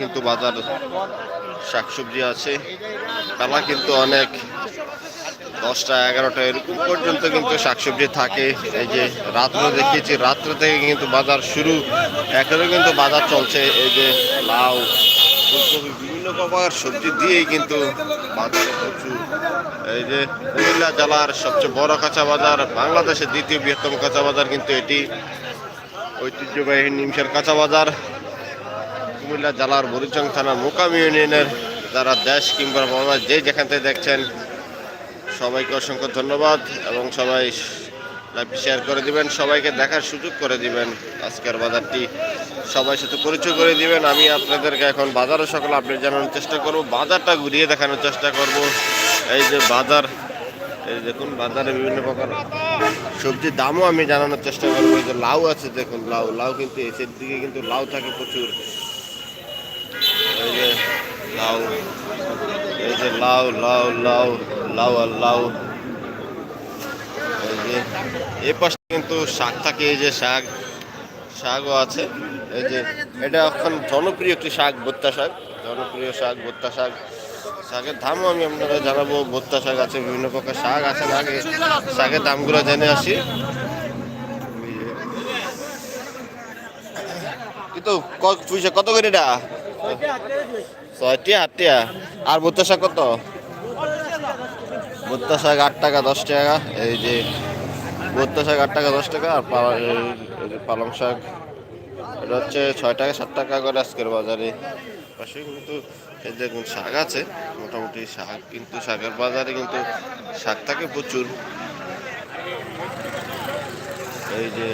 কিন্তু বাজার শাকসবজি আছে। বেলা কিন্তু অনেক দশটা, এগারোটা এরকম পর্যন্ত কিন্তু শাকসবজি থাকে। এই যে রাত্রে দেখিয়েছি, রাত্রে থেকে কিন্তু বাজার শুরু। এখনও কিন্তু বাজার চলছে। এই যে লাউ, ফুলকপি, বিভিন্ন প্রকার সবজি দিয়েই কিন্তু বাজারে প্রচুর। এই যে কুমিল্লা জেলার সবচেয়ে বড় কাঁচা বাজার, বাংলাদেশের দ্বিতীয় বৃহত্তম কাঁচা বাজার কিন্তু এটি। ঐতিহ্যবাহী নিমসের কাঁচা বাজার। কুমিল্লা জেলার বরিচং থানা মোকাম ইউনিয়নের যারা দেশ কিংবা বাংলা যে যেখান থেকে দেখছেন, সবাইকে অসংখ্য ধন্যবাদ এবং সবাই লাইভ শেয়ার করে দিবেন, সবাইকে দেখার সুযোগ করে দিবেন। আজকের বাজারটি সবাই সাথে পরিচয় করে দিবেন। আমি আপনাদেরকে এখন বাজারের সকল আপডেট জানানোর চেষ্টা করব, বাজারটা ঘুরিয়ে দেখানোর চেষ্টা করব। এই যে বাজার, এই দেখুন, বাজারে বিভিন্ন প্রকার সবজির দামও আমি জানানোর চেষ্টা করব। এই যে লাউ আছে, দেখুন, লাউ লাউ কিন্তু এসের দিকে কিন্তু লাউ থাকে প্রচুর। এই যে লাউ, এই যে লাউ লাউ লাউ লাউ আর লাউ। এই যে এই পাশে কিন্তু শাক থাকে, এই যে শাক, শাকও আছে। এই যে এটা এখন জনপ্রিয় একটি শাক, ভুট্টা শাক, জনপ্রিয় শাক, ভুট্টা শাক। শাকের দামও আমি আপনাদের জানাব, ভুট্টা শাক আছে, বিভিন্ন প্রকার শাক আছে। আগে শাকের দামগুলো জেনে আসি। কিন্তু পয়সা কত করে এটা? ছয়টিয়া আটটিয়া আর ভুট্টা শাক কত? ভুট্টা শাক আট টাকা, দশ টাকা। এই যে ভুট্টা শাক আট টাকা, দশ টাকা। আর পালং শাক, এটা হচ্ছে ছয় টাকা, সাত টাকা করে আজকের বাজারে। পাশে কিন্তু এই শাক আছে। মোটামুটি শাক, কিন্তু শাকের বাজারে কিন্তু শাক থাকে প্রচুর। এই যে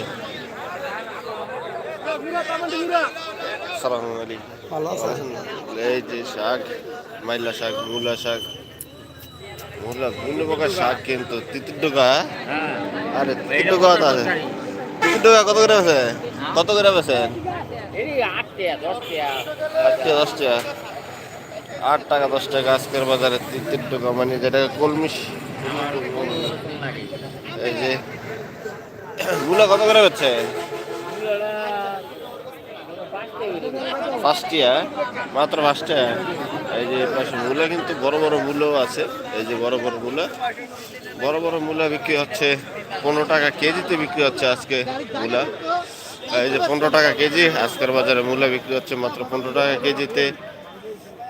এই যে শাক মাইলা শাক মূলা শাক। মূলা বিভিন্ন প্রকার শাক কিন্তু তিতির ডোকা আরে তিতির কত আছে। তিতির ডোকা কত করে আছে কত করে আছে এই আট টাকা দশ টাকা টাকা আট টাকা টাকা আজকের বাজারে তিতির ডোকা মানে যেটা কলমিশ। এই যে মূলা কত করে হচ্ছে পাঁচটিয়া মাত্র পাঁচটা এই যে পাশে মূলা কিন্তু বড় বড় মূল্যও আছে, এই যে বড় বড় মূলা। বড় বড় মূলা বিক্রি হচ্ছে, পনেরো টাকা কেজিতে বিক্রি হচ্ছে আজকে মূলা। এই যে পনেরো টাকা কেজি, আজকের বাজারে মূলা বিক্রি হচ্ছে মাত্র পনেরো টাকা কেজিতে।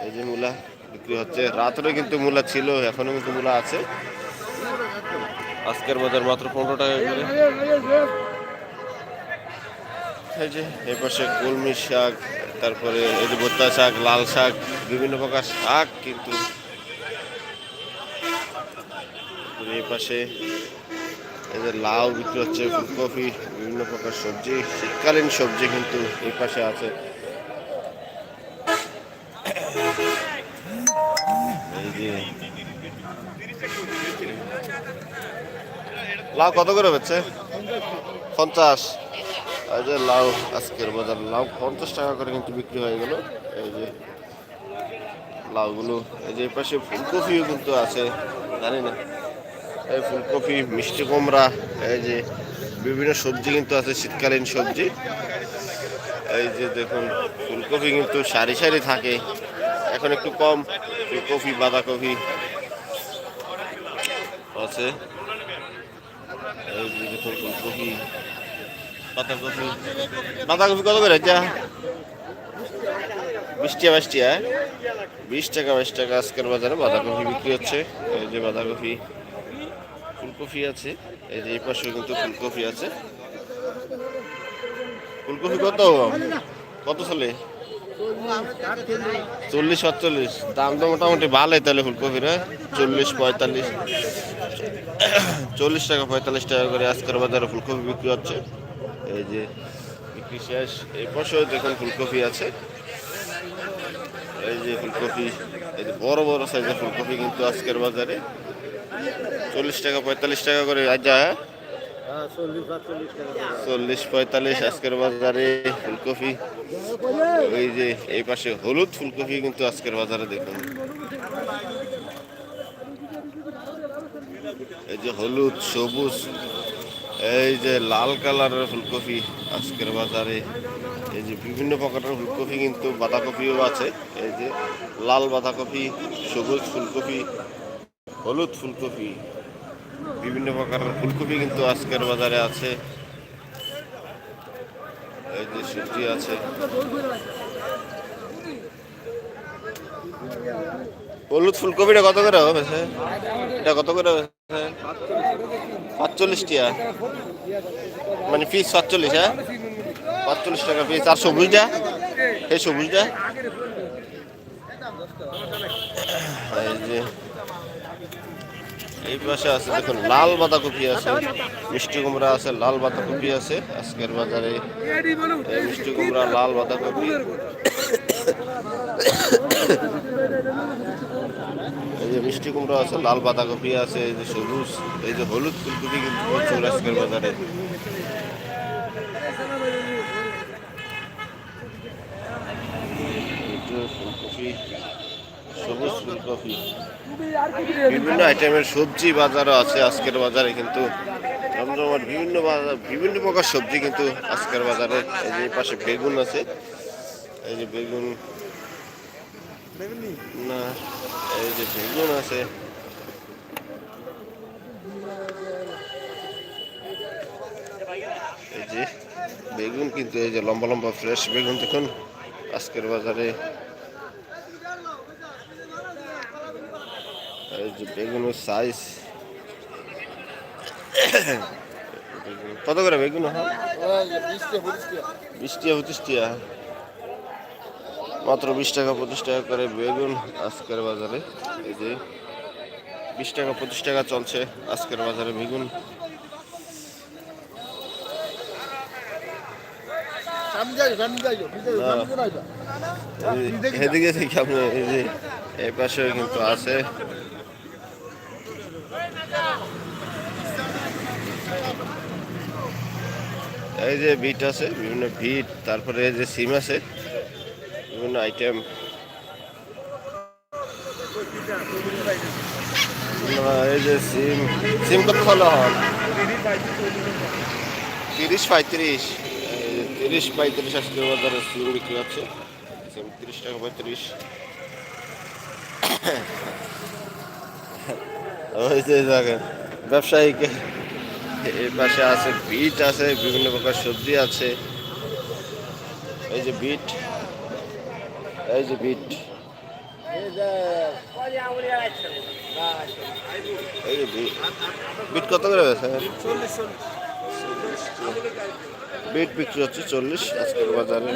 এই যে মূলা বিক্রি হচ্ছে। রাত্রে কিন্তু মূলা ছিল, এখনও কিন্তু মূলা আছে। আজকের বাজার মাত্র পনেরো টাকা করে এই যে পাশে শাক, তারপরে এই যে ভুট্টা শাক, লাল শাক, বিভিন্ন প্রকার শাক, কিন্তু তারপরে এই পাশে এই যে লাউ, বিক্রি হচ্ছে, ফুলকপি, বিভিন্ন প্রকার সবজি, শীতকালীন সবজি কিন্তু এই পাশে আছে। লাউ কত করে হচ্ছে পঞ্চাশ। এই যে লাউ, আজকের বাজার লাউ পঞ্চাশ টাকা করে কিন্তু বিক্রি হয়ে গেল। এই যে লাউগুলো, এই যে পাশে ফুলকপিও কিন্তু আছে, জানি না। এই ফুলকপি, মিষ্টি কুমড়া, এই যে বিভিন্ন সবজি কিন্তু আছে, শীতকালীন সবজি। এই যে দেখুন, ফুলকপি কিন্তু সারি সারি থাকে, এখন একটু কম। ফুলকপি, বাঁধাকপি আছে। এই যে দেখুন, ফুলকপি। বাঁধাকপি বাঁধাকপি কত করে যা বিশ টাকা বাইশ টাকা বিশ টাকা, বাইশ টাকা আজকের বাজারে বাঁধাকপি বিক্রি হচ্ছে। এই যে বাঁধাকপি, ফুলকপি আছে। এই যে এই পাশে কিন্তু ফুলকপি আছে। ফুলকপি কত? কত চলে? চল্লিশ, সাতচল্লিশ। দাম তো মোটামুটি ভালোই তাহলে ফুলকপির হ্যাঁ? চল্লিশ, পঁয়তাল্লিশ। চল্লিশ টাকা, পঁয়তাল্লিশ টাকা করে আজকের বাজারে ফুলকপি বিক্রি হচ্ছে। এই যে বিক্রি শেষ। এই পাশেও দেখুন ফুলকপি আছে। এই যে ফুলকপি, এই যে বড় বড় সাইজের ফুলকপি কিন্তু আজকের বাজারে। চল্লিশ টাকা, পঁয়তাল্লিশ টাকা করে। রাজা চল্লিশ পঁয়তাল্লিশ আজকের বাজারে ফুলকপি। ওই যে এই পাশে হলুদ ফুলকপি কিন্তু আজকের বাজারে দেখুন। এই যে হলুদ, সবুজ। এই যে লাল কালারের ফুলকপি আজকের বাজারে। এই যে বিভিন্ন প্রকারের ফুলকপি কিন্তু বাঁধাকপিও আছে। এই যে লাল বাঁধাকপি, সবুজ ফুলকপি, হলুদ ফুলকপি, বিভিন্ন প্রকারের ফুলকপি কিন্তু আজকের বাজারে আছে। এই যে সবজি আছে। হলুদ ফুলকপিটা কত করে হবে এটা কত করে হবে স্যার পাঁচচল্লিশ টাকা মানে পিস সাতচল্লিশ হ্যাঁ? পাঁচচল্লিশ টাকা পিস আর সবুজটা? এই সবুজটা? এই যে, এই পাশে আছে, দেখুন, লাল বাঁধাকপি আছে, মিষ্টি কুমড়া আছে, লাল বাঁধাকপি আছে, আজকের বাজারে মিষ্টি কুমড়া, লাল বাঁধাকপি। যে মিষ্টি কুমড়ো আছে, লাল বাঁধাকপি আছে, এই যে সবুজ, এই যে হলুদ ফুলকপি কিন্তু প্রচুর আজকের বাজারে। সবুজ ফুলকপি। বিভিন্ন আইটেমের সবজি বাজারও আছে আজকের বাজারে, কিন্তু বিভিন্ন বাজার, বিভিন্ন প্রকার সবজি কিন্তু আজকের বাজারে, এই যে পাশে বেগুন আছে, এই যে বেগুন, না এই যে বেগুন আছে এই যে বেগুন কিন্তু এই যে লম্বা লম্বা ফ্রেশ বেগুন দেখুন। আজকের বাজারে। এই যে বেগুনের সাইজ কত করে বেগুন? বিশ টাকা পঁচিশ টাকা মাত্র বিশ টাকা পঁচিশ টাকা করে বেগুন আজকের বাজারে। এই যে বিশ টাকা পঁচিশ টাকা চলছে আজকের বাজারে বেগুন। এদিকে থেকে আপনি এই যে এই পাশে কিন্তু আছে। এই যে বিট আছে বিভিন্ন বিট তারপরে এই যে সিম আছে। বিভিন্ন আইটেম এই যে সিম সিম কত ভালো হল তিরিশ পঁয়ত্রিশ তিরিশ পঁয়ত্রিশ আজকে বাজারে সিম বিক্রি হচ্ছে তিরিশ টাকা পঁয়ত্রিশ ওই ব্যবসায়ীকে এই পাশে আছে, বিট আছে, বিভিন্ন প্রকার সবজি আছে। এই যে বিট। এই যে বিট বিট কত করে আছে বিট বিক্রি হচ্ছে চল্লিশ আজকের বাজারে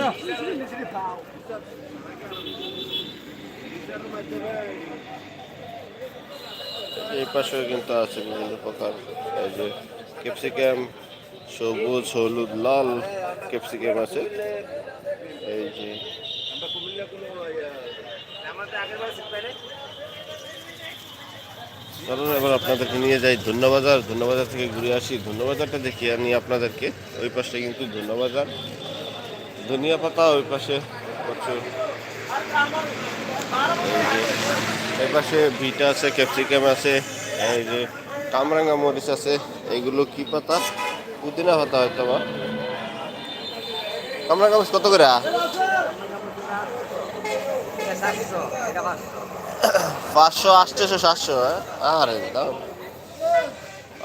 এই পাশেও কিন্তু আছে বিভিন্ন প্রকার। এই যে ক্যাপসিকাম সবুজ, হলুদ, লাল ক্যাপসিকাম আছে। এই যে চলুন, এবার আপনাদেরকে নিয়ে যাই ধন্যবাজার। ধন্যবাজার থেকে ঘুরে আসি। ধন্যবাজারটা দেখিয়ে আনি আপনাদেরকে। ওই পাশে কিন্তু ধন্যবাজার। ধনিয়া পাতা ওই পাশে প্রচুর। এই পাশে বিটা আছে, ক্যাপসিকাম আছে, এই যে কামরাঙ্গা মরিচ আছে এইগুলো কি পাতা? পুদিনা পাতা হয়তো বা। কামরাঙ্গা মরিচ কত করে? পাঁচশো, আটশোশো, সাতশো হ্যাঁ? আরে দাও।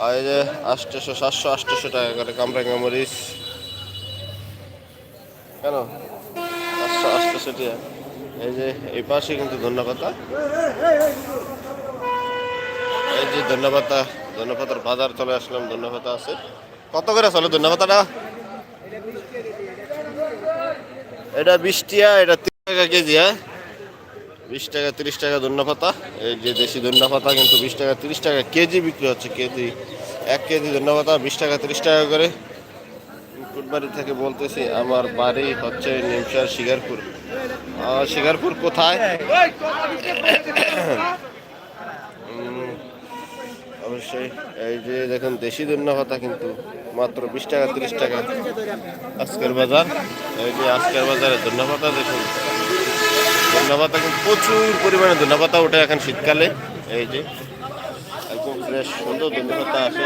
আর যে আটশোশো, সাতশো, আটশোশো টাকা করে কামরাঙ্গা মরিচ। কেন? পাঁচশো, আটশোশো টাকা। এই যে, এই পাশে কিন্তু ধন্যবাদ এই যে ধন্যবাদ ধন্যবাদের বাজার চলে আসলাম ধন্যবাদ আছে। কত করে চলে ধন্যবাদটা এটা বিশ টাকা, এটা তিন টাকা কেজি হ্যাঁ? বিশ টাকা, তিরিশ টাকা ধন্যপাতা এই যে দেশি ধন্যপাতা কিন্তু বিশ টাকা, তিরিশ টাকা কেজি বিক্রি হচ্ছে, কেজি, এক কেজি ধন্যপাতা বিশ টাকা, তিরিশ টাকা করে। কুটবাড়ি থেকে বলতেছি, আমার বাড়ি হচ্ছে নিমসার শিকারপুর। শিকারপুর কোথায়? অবশ্যই, এই যে দেখুন, দেশি ধন্যপাতা কিন্তু মাত্র বিশ টাকা, তিরিশ টাকা। আজকের বাজার, এই যে আজকের বাজারে ধন্যপাতা দেখুন। ধন্যপাতা কিন্তু প্রচুর পরিমাণে ধন্যপাতা ওঠে এখন শীতকালে। এই যে একদম ফ্রেশ সুন্দর ধন্যপাতা আছে।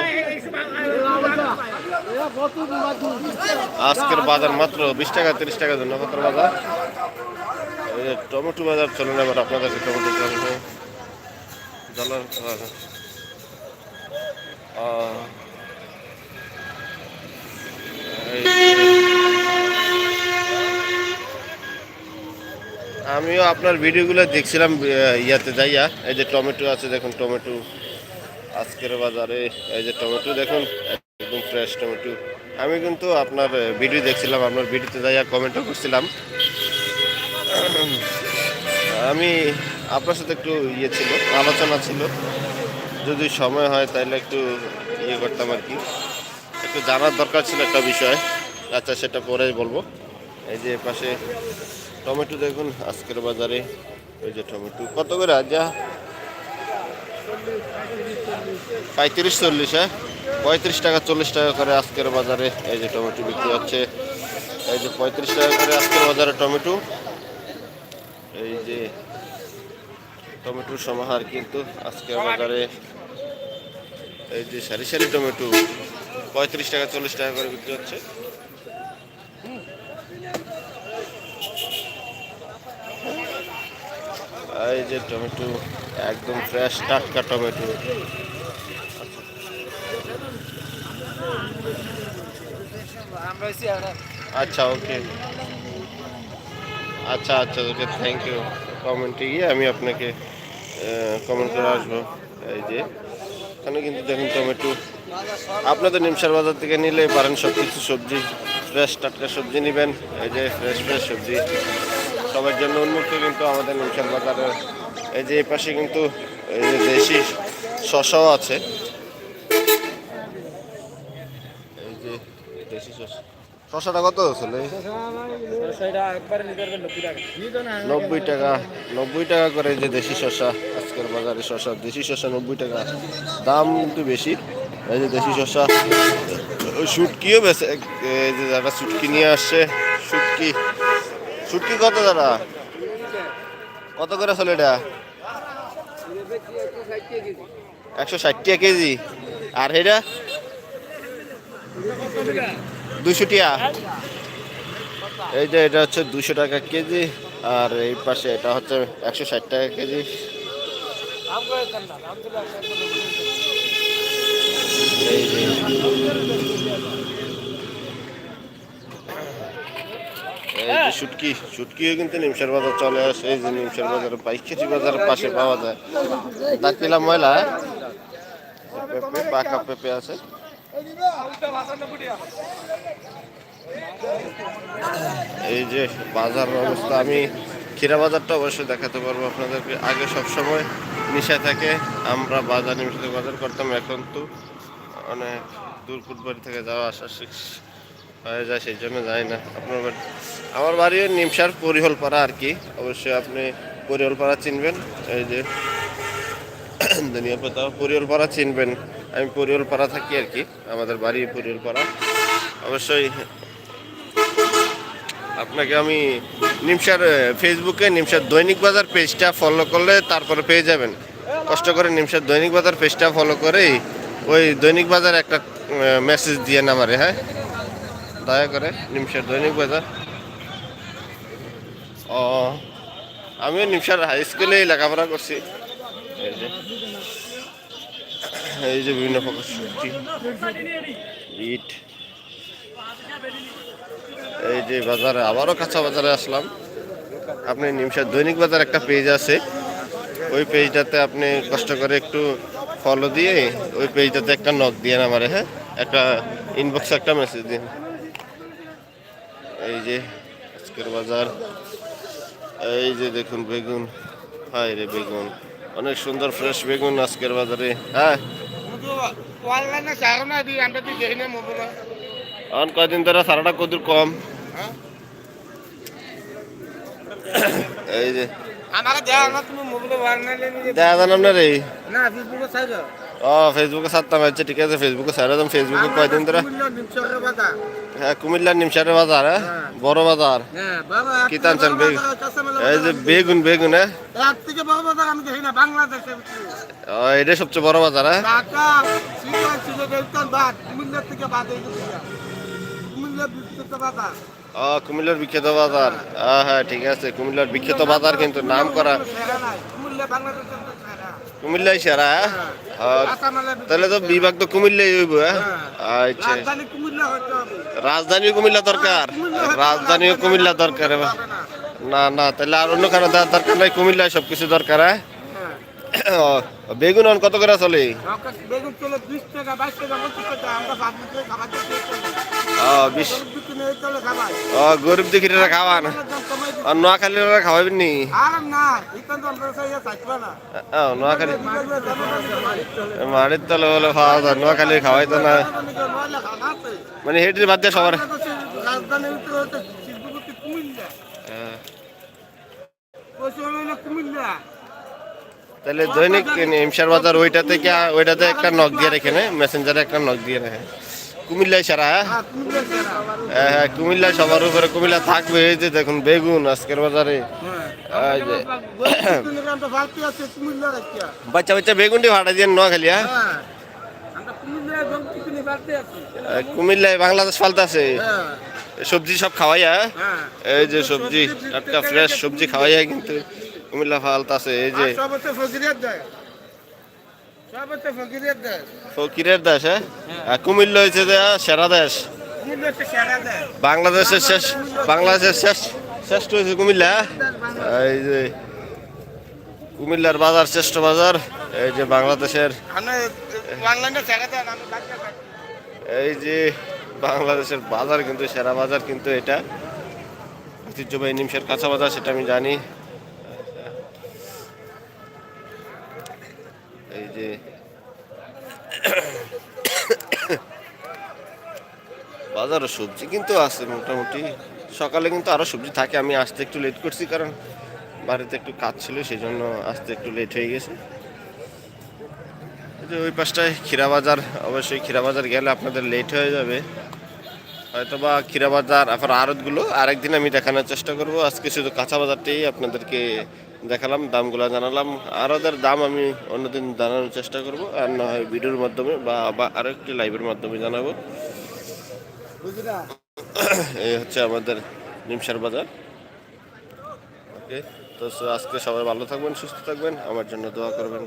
আজকের বাজার মাত্র বিশ টাকা তিরিশ টাকা জন্য কত বাজার টমেটো বাজার চলুন এবার আপনাদেরকে টমেটো টমেটো। আহ, এই আমিও আপনার ভিডিওগুলো দেখছিলাম ইয়াতে যাইয়া। এই যে টমেটো আছে, দেখুন, টমেটো। আজকের বাজারে এই যে টমেটো, দেখুন, একদম ফ্রেশ টমেটো। আমি কিন্তু আপনার ভিডিও দেখছিলাম, আপনার ভিডিওতে যাইয়া কমেন্টও করছিলাম। আমি আপনার সাথে একটু ইয়ে ছিল, আলোচনা ছিল। যদি সময় হয় তাহলে একটু ইয়ে করতাম আর কি। একটু জানার দরকার ছিল একটা বিষয়। আচ্ছা সেটা পরেই বলব। এই যে পাশে টমেটো দেখুন, আজকের বাজারে ওই যে টমেটো। কত করে যা পঁয়ত্রিশ, চল্লিশ হ্যাঁ? পঁয়ত্রিশ টাকা, চল্লিশ টাকা করে আজকের বাজারে এই যে টমেটো বিক্রি হচ্ছে। এই যে পঁয়ত্রিশ টাকা করে আজকের বাজারে টমেটো। এই যে টমেটোর সমাহার কিন্তু আজকের বাজারে। এই যে সারি সারি টমেটো। পঁয়ত্রিশ টাকা, চল্লিশ টাকা করে বিক্রি হচ্ছে। এই যে টমেটো, একদম ফ্রেশ টাটকা টমেটো। আচ্ছা ওকে আচ্ছা আচ্ছা ওকে থ্যাংক ইউ কমেন্টে গিয়ে আমি আপনাকে কমেন্ট করে আসব। এই যে, এখানে কিন্তু দেখুন টমেটো। আপনাদের নিমসার বাজার থেকে নিলে পারেন সব কিছু সবজি ফ্রেশ টাটকা সবজি নেবেন। এই যে ফ্রেশ ফ্রেশ সবজি। সবার জন্য উন্মুক্ত কিন্তু আমাদের নিমসার বাজারে এই যে এই পাশে কিন্তু এই দেশি শশাও আছে। এই যে দেশি শশা। শশাটা কত এই? নব্বই টাকা। নব্বই টাকা করে যে দেশি শশা আজকের বাজারে শশা দেশি শশা নব্বই টাকা। দাম একটু বেশি এই যে দেশি শশা। ওই শুটকিও বেছে এই যে যারা শুটকি নিয়ে আসছে শুটকি শুটকি কত দাদা কত করে চলে এটা? একশো ষাট টাকা কেজি। আর এটা? দুশো টিয়া এই যে এটা হচ্ছে দুশো টাকা কেজি, আর এই পাশে এটা হচ্ছে একশো ষাট টাকা কেজি। এই এই যে শুটকি, শুটকিও কিন্তু নিমসার বাজার চলে আসে, এই যে নিমসার বাজার পাইকারি বাজারের পাশে পাওয়া যায়। ডাকিলাম ময়লা পেঁপে, পাকা পেঁপে আছে। এই যে বাজার অবস্থা, আমি ক্ষীরা বাজারটা অবশ্যই দেখাতে পারব আপনাদেরকে। আগে সব সময় নিশা থাকে, আমরা বাজার, নিমিশে বাজার করতাম, এখন তো অনেক দূর ফুটবাড়ি থেকে যাওয়া আসা হয়ে যায়, সেই জন্য যাই না। আপনার বাড়ি আমার বাড়ি নিমসার পরিহলপাড়া আর কি। অবশ্যই আপনি পরিহলপাড়া চিনবেন। এই যে ধনিয়া পাতা পরিহলপাড়া চিনবেন। আমি পরিহলপাড়া থাকি আর কি, আমাদের বাড়ি পরিহলপাড়া। অবশ্যই আপনাকে আমি নিমসার ফেসবুকে নিমসার দৈনিক বাজার পেজটা ফলো করলে তারপরে পেয়ে যাবেন। কষ্ট করে নিমসার দৈনিক বাজার পেজটা ফলো করেই ওই দৈনিক বাজার একটা মেসেজ দিয়ে নামারে হ্যাঁ? দয়া করে নিমসার দৈনিক বাজার। ও আমিও নিমসার হাই স্কুলে লেখাপড়া করছি। এই যে বিভিন্ন প্রকার ইট এই যে বাজারে, আবারও কাঁচা বাজারে আসলাম। আপনি নিমসার দৈনিক বাজার একটা পেজ আছে। ওই পেজটাতে আপনি কষ্ট করে একটু ফলো দিয়ে ওই পেজটাতে একটা নক দিয়ে আমারে হ্যাঁ? একটা ইনবক্সে একটা মেসেজ দিন। এই যে আজকের বাজার। এই যে দেখুন বেগুন। হাই রে বেগুন। অনেক সুন্দর ফ্রেশ বেগুন আজকের বাজারে। হ্যাঁ? এখন কয়দিন ধরে সারাটা কদুর কম? এই যে। দেখা জানাম না রে। না ফেসবুকে চাই দাও ও ফেসবুকে ছাড়তাম আচ্ছা ঠিক আছে ফেসবুকে ছাড়া দাম ফেসবুকে কয়দিন ধরে নিমচকের বাতা হ্যাঁ কুমিল্লার নিমসারের বাজার হ্যাঁ বড় বাজার হ্যাঁ বাবা কি টানছেন বেগুন এই যে বেগুন বেগুন হ্যাঁ এক থেকে বড় বাজার আমি দেখি না বাংলাদেশে ও, এটাই সবচেয়ে বড় বাজার হ্যাঁ ঢাকা সিলেট সিলেট বাদ কুমিল্লার থেকে বাদ এই কুমিল্লা বিদ্যুৎ বাজার ও কুমিল্লার বিখ্যাত বাজার আহ, হ্যাঁ ঠিক আছে কুমিল্লার বিখ্যাত বাজার কিন্তু নাম করা সেরা নাই কুমিল্লা বাংলাদেশের সেরা হ্যাঁ? তাহলে তো বিভাগ তো কুমিল্লাই হইব হ্যাঁ? আচ্ছা। রাজধানী কুমিল্লা হবে। রাজধানী কুমিল্লা দরকার? দরকার। না না না তাহলে আর অন্য কারও দরকার নাই কুমিল্লায় সব কিছু দরকার হ্যাঁ? হ্যাঁ। বেগুন এখন কত করে চলে? গরিব দুঃখীরা খাওয়ান। কমাই দিতে আর নোয়াখালীরা খাওয়াবেন নি? নোয়াখালী বিভাগীয় তলে বলে খাওয়া যায় নোয়াখালী খাওয়াই তো না। মানে হেঁটে বাদ দিয়ে সবার। তাহলে দৈনিক নিমসার বাজার ওইটা থেকে ওইটাতে একটা নখ দিয়ে রেখে নে মেসেঞ্জারে একটা নখ দিয়ে রাখে। কুমিল্লায় সারা হ্যাঁ? হ্যাঁ কুমিল্লা সেরা হ্যাঁ হ্যাঁ সবার উপরে কুমিল্লা থাকবে এই যে দেখুন বেগুন আজকের বাজারে। হ্যাঁ। ফালতু আছে বাচ্চা বাচ্চা বেগুনটি ভাড়া দিয়ে নোয়াখালী হ্যাঁ? হ্যাঁ। ফালতু আছি। কুমিল্লায় বাংলাদেশ ফালতাছে হ্যাঁ। সবজি সব খাওয়াইয়া হ্যাঁ? এই যে সবজি টাটকা ফ্রেশ সবজি খাওয়াইয়া কিন্তু কুমিল্লা ফালতাছে এই যে আর সব হচ্ছে ফকিরিয়াত দেয় সব হচ্ছে ফকিরিয়াত দেয় ফকিরের দেশ। হ্যাঁ? কুমিল্লা হয়েছে যে আহ, সেরা দেশ। বাংলাদেশের শেষ বাংলাদেশের শেষ শ্রেষ্ঠ হয়েছে কুমিল্লা হ্যাঁ? এই যে কুমিল্লার বাজার শ্রেষ্ঠ বাজার। এই যে বাংলাদেশের এই যে বাংলাদেশের বাজার কিন্তু সেরা বাজার কিন্তু এটা। ঐতিহ্যবাহী নিমসের কাঁচা বাজার সেটা আমি জানি। যে বাজারও সবজি কিন্তু আছে মোটামুটি। সকালে কিন্তু আরও সবজি থাকে, আমি আসতে একটু লেট করছি কারণ বাড়িতে একটু কাজ ছিল সেই জন্য আসতে একটু লেট হয়ে গেছে। যে ওই পাশটায় ক্ষীরা বাজার অবশ্যই ক্ষীরা বাজার গেলে আপনাদের লেট হয়ে যাবে। হয়তো বা ক্ষীরা বাজার, আবার আড়তগুলো আরেকদিন আমি দেখানোর চেষ্টা করব। আজকে শুধু কাঁচা বাজারটাই আপনাদেরকে দেখালাম, দামগুলো জানালাম। আর ওদের দাম আমি অন্যদিন জানানোর চেষ্টা করব, আর না হয় ভিডিওর মাধ্যমে বা আরও একটি লাইভের মাধ্যমে জানাব। এই হচ্ছে আমাদের নিমসার বাজার। ওকে তো আজকে সবাই ভালো থাকবেন, সুস্থ থাকবেন, আমার জন্য দোয়া করবেন।